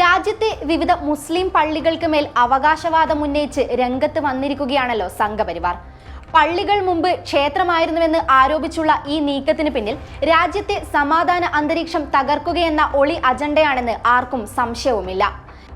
രാജ്യത്തെ വിവിധ മുസ്ലിം പള്ളികൾക്ക് മേൽ അവകാശവാദം ഉന്നയിച്ച് രംഗത്ത് വന്നിരിക്കുകയാണല്ലോ സംഘപരിവാർ. പള്ളികൾ മുമ്പ് ക്ഷേത്രമായിരുന്നുവെന്ന് ആരോപിച്ചുള്ള ഈ നീക്കത്തിന് പിന്നിൽ രാജ്യത്തെ സമാധാന അന്തരീക്ഷം തകർക്കുകയെന്ന ഒളി അജണ്ടയാണെന്ന് ആർക്കും സംശയവുമില്ല.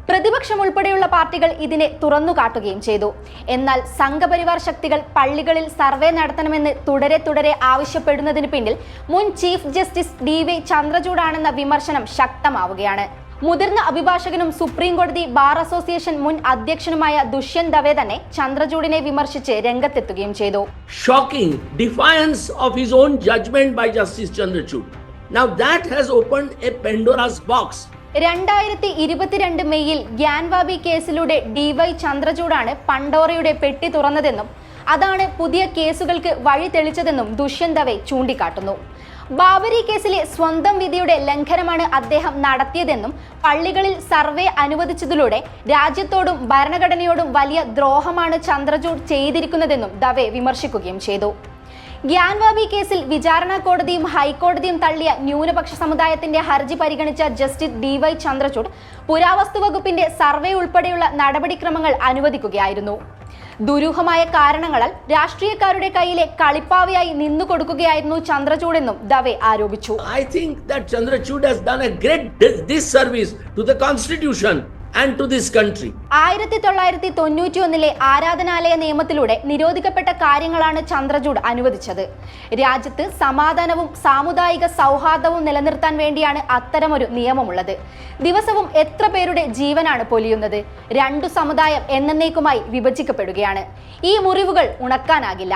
പ്രതിപക്ഷം ഉൾപ്പെടെയുള്ള പാർട്ടികൾ ഇതിനെ തുറന്നു കാട്ടുകയും ചെയ്തു. എന്നാൽ സംഘപരിവാർ ശക്തികൾ പള്ളികളിൽ സർവേ നടത്തണമെന്ന് തുടരെ തുടരെ ആവശ്യപ്പെടുന്നതിന് പിന്നിൽ മുൻ ചീഫ് ജസ്റ്റിസ് ഡി വൈ ചന്ദ്രചൂഡാണെന്ന വിമർശനം ശക്തമാവുകയാണ്. മുതിർന്ന അഭിഭാഷകനും സുപ്രീം കോടതി ബാർ അസോസിയേഷൻ മുൻ അധ്യക്ഷനുമായ ദുഷ്യന്ത് ദവെ തന്നെ ചന്ദ്രചൂഡിനെ വിമർശിച്ച് രംഗത്തെത്തുകയും ചെയ്തു. Shocking defiance of his own judgement by justice Chandrachud Now that has opened a Pandora's box. രണ്ടായിരത്തി ഇരുപത്തിരണ്ട് മെയ്യിൽ ഗ്യാൻവാബി കേസിലൂടെ ഡിവൈ ചന്ദ്രചൂഡാണ് പണ്ടോറയുടെ പെട്ടി തുറന്നതെന്നും അതാണ് പുതിയ കേസുകൾക്ക് വഴി തെളിച്ചതെന്നും ദുഷ്യന്തവേ ചൂണ്ടിക്കാട്ടുന്നു. ബാബരി കേസിലെ സ്വന്തം വിധിയുടെ ലംഘനമാണ് അദ്ദേഹം നടത്തിയതെന്നും പള്ളികളിൽ സർവേ അനുവദിച്ചതിലൂടെ രാജ്യത്തോടും ഭരണഘടനയോടും വലിയ ദ്രോഹമാണ് ചന്ദ്രചൂഡ് ചെയ്തിരിക്കുന്നതെന്നും ദവെ വിമർശിക്കുകയും ചെയ്തു. ഗ്യാൻവാബി കേസിൽ വിചാരണ കോടതിയും ഹൈക്കോടതിയും തള്ളിയ ന്യൂനപക്ഷ സമുദായത്തിന്റെ ഹർജി പരിഗണിച്ച ജസ്റ്റിസ് ഡി വൈ ചന്ദ്രചൂഡ് പുരാവസ്തു വകുപ്പിന്റെ സർവേ ഉൾപ്പെടെയുള്ള നടപടിക്രമങ്ങൾ അനുവദിക്കുകയായിരുന്നു ദുരൂഹമായ കാരണങ്ങളാൽ രാഷ്ട്രീയക്കാരുടെ കയ്യിലെ കളിപ്പാവയായി നിന്നു കൊടുക്കുകയായിരുന്നു ചന്ദ്രചൂഡെന്നും ദവെ ആരോപിച്ചു I think that Chandrachud has done a great this service to the constitution and to this country. ആയിരത്തി തൊള്ളായിരത്തി തൊണ്ണൂറ്റി ഒന്നിലെ ആരാധനാലയ നിയമത്തിലൂടെ നിരോധിക്കപ്പെട്ട കാര്യങ്ങളാണ് ചന്ദ്രചൂഡ് അനുവദിച്ചത്. രാജ്യത്ത് സമാധാനവും സാമുദായിക സൗഹാർദ്ദവും നിലനിർത്താൻ വേണ്ടിയാണ് അത്തരമൊരു നിയമമുള്ളത്. ദിവസവും എത്ര പേരുടെ ജീവനാണ് പൊലിയുന്നത്? രണ്ടു സമുദായം എന്നേക്കുമായി വിഭജിക്കപ്പെടുകയാണ്. ഈ മുറിവുകൾ ഉണക്കാനാകില്ല.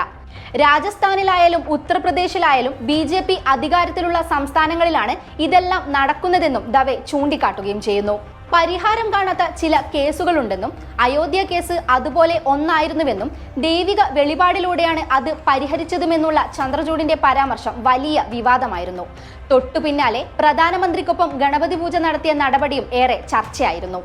രാജസ്ഥാനിലായാലും ഉത്തർപ്രദേശിലായാലും ബി ജെ പി അധികാരത്തിലുള്ള സംസ്ഥാനങ്ങളിലാണ് ഇതെല്ലാം നടക്കുന്നതെന്നും ദവെ ചൂണ്ടിക്കാട്ടുകയും ചെയ്യുന്നു. പരിഹാരം കാണാത്ത ചില കേസുകളുണ്ടെന്നും അയോധ്യ കേസ് അതുപോലെ ഒന്നായിരുന്നുവെന്നും ദൈവിക വെളിപാടിലൂടെയാണ് അത് പരിഹരിച്ചതുമെന്നുള്ള ചന്ദ്രചൂഡിന്റെ പരാമർശം വലിയ വിവാദമായിരുന്നു. തൊട്ടു പിന്നാലെ പ്രധാനമന്ത്രിക്കൊപ്പം ഗണപതി പൂജ നടത്തിയ നടപടിയും ഏറെ ചർച്ചയായിരുന്നു.